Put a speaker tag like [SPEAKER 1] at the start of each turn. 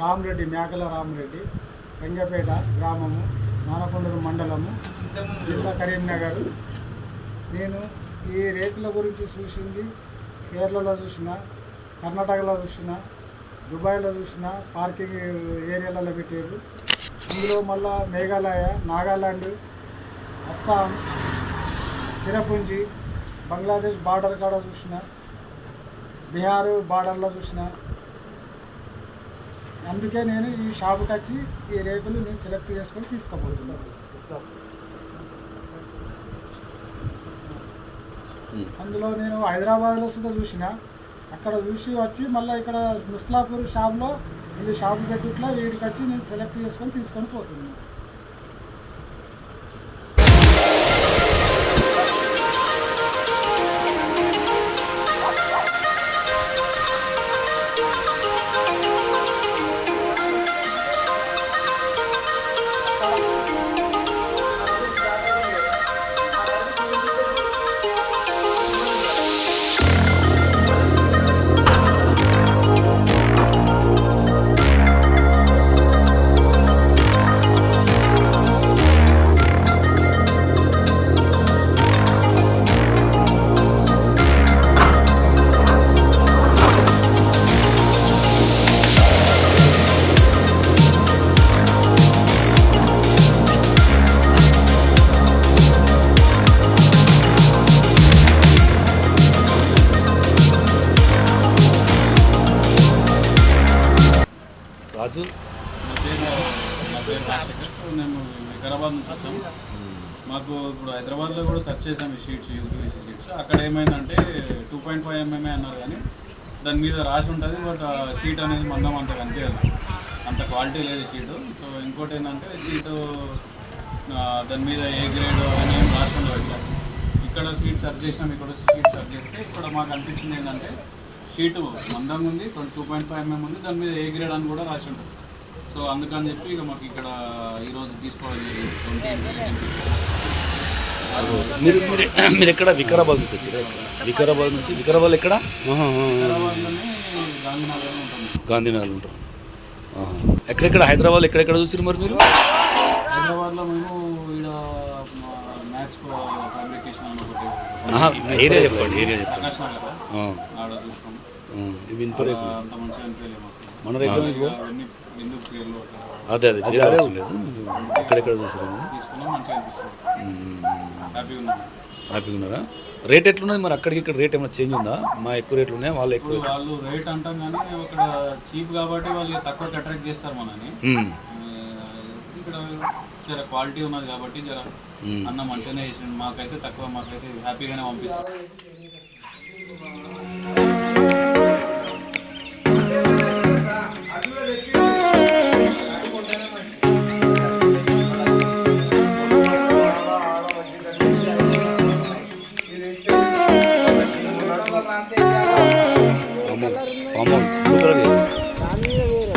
[SPEAKER 1] రామరెడ్డి మేకల రామరెడ్డి రంగపేట గ్రామము మానకొండూరు మండలము జిల్లా కరీంనగర్. నేను ఈ రేట్ల గురించి చూసింది కేరళలో చూసిన కర్ణాటకలో చూసిన దుబాయ్లో చూసిన పార్కింగ్ ఏరియాలలో పెట్టారు. ఇందులో మళ్ళా మేఘాలయ నాగాలాండ్ అస్సాం చిరపుంజి బంగ్లాదేశ్ బార్డర్ కాడ చూసిన బీహార్ బార్డర్లో చూసిన అందుకే నేను ఈ షాపుకి వచ్చి ఈ రేకులు నేను సెలెక్ట్ చేసుకొని తీసుకుపోతున్నాను అందులో నేను హైదరాబాద్లో సుధా చూసిన. అక్కడ చూసి వచ్చి మళ్ళీ ఇక్కడ ముస్లాపూర్ షాప్లో ఇది షాప్ పెట్టుట్లా వీడికి వచ్చి నేను సెలెక్ట్ చేసుకొని తీసుకొని పోతున్నాను.
[SPEAKER 2] రాజు.
[SPEAKER 3] నా పేరు మేము వికారాబాద్ నుంచి వచ్చాము మాకు ఇప్పుడు హైదరాబాద్లో కూడా సెర్చ్ చేసాం ఈ షీట్స్ యూపీవీసీ షీట్స్. అక్కడ ఏమైందంటే టూ పాయింట్ ఫైవ్ ఎంఎంఏ అన్నారు కానీ దాని మీద రాసి ఉంటుంది బట్ షీట్ అనేది మందం అంత కనిపించదు అంత క్వాలిటీ లేదు షీటు. సో ఇంకోటి ఏంటంటే షీటు దాని మీద ఏ గ్రేడ్ అని రాసుకుంటూ రాసి ఇక్కడ సీట్ సెర్చ్ చేసినాం ఇక్కడ సీట్ సెర్చ్ చేస్తే ఇక్కడ మాకు అనిపించింది ఏంటంటే షీటు మందం ఉంది టూ పాయింట్ ఫైవ్ ఎంఎం ఉంది. దాని మీద ఏ గ్రేడ్ అని కూడా రాసి ఉంటుంది సో అందుకని చెప్పి ఇక మాకు ఇక్కడ ఈరోజు తీసుకోవడం జరిగింది. ట్వంటీ
[SPEAKER 2] మీరు మీరు మీరు ఎక్కడ? వికారాబాద్ నుంచి వచ్చారా? వికారాబాద్ నుంచి వికారాబాద్ ఎక్కడ? గాంధీనగర్ ఉంటారు. ఎక్కడెక్కడ? హైదరాబాద్ ఎక్కడెక్కడ చూసారు మరి మీరు?
[SPEAKER 3] హైదరాబాద్లో మేము ఈడ మ్యాథ్స్ ఫ్యాబ్రికేషన్ అని ఒకటి
[SPEAKER 2] ఏరియా చెప్పండి ఏరియా చెప్పండి. ఇవి ఇనుప రేకులు.
[SPEAKER 3] అంత మంచిగా అనిపించలేదు మాకు.
[SPEAKER 2] మన
[SPEAKER 3] అట్లా
[SPEAKER 2] అదే అదే పేరు అవసరం ఎక్కడెక్కడ చూసారు?
[SPEAKER 3] హ్యాపీగా ఉన్నాం.
[SPEAKER 2] హ్యాపీగా ఉన్నారా? రేట్ ఎట్లున్నది? మరి అక్కడికి ఇక్కడ రేట్ ఏమైనా చేంజ్ ఉందా? మా ఎక్కువ రేట్లు ఉన్నాయా వాళ్ళు ఎక్కువ
[SPEAKER 3] వాళ్ళు రేట్ అంటాం కానీ అక్కడ చీప్ కాబట్టి వాళ్ళు తక్కువ అట్రాక్ట్ చేస్తారు మనని ఇక్కడ జర క్వాలిటీ ఉన్నది కాబట్టి జర అన్న మంచిగానే చేసిండు. మాకైతే తక్కువ మాకైతే హ్యాపీగానే పంపిస్తాం.
[SPEAKER 2] Farm house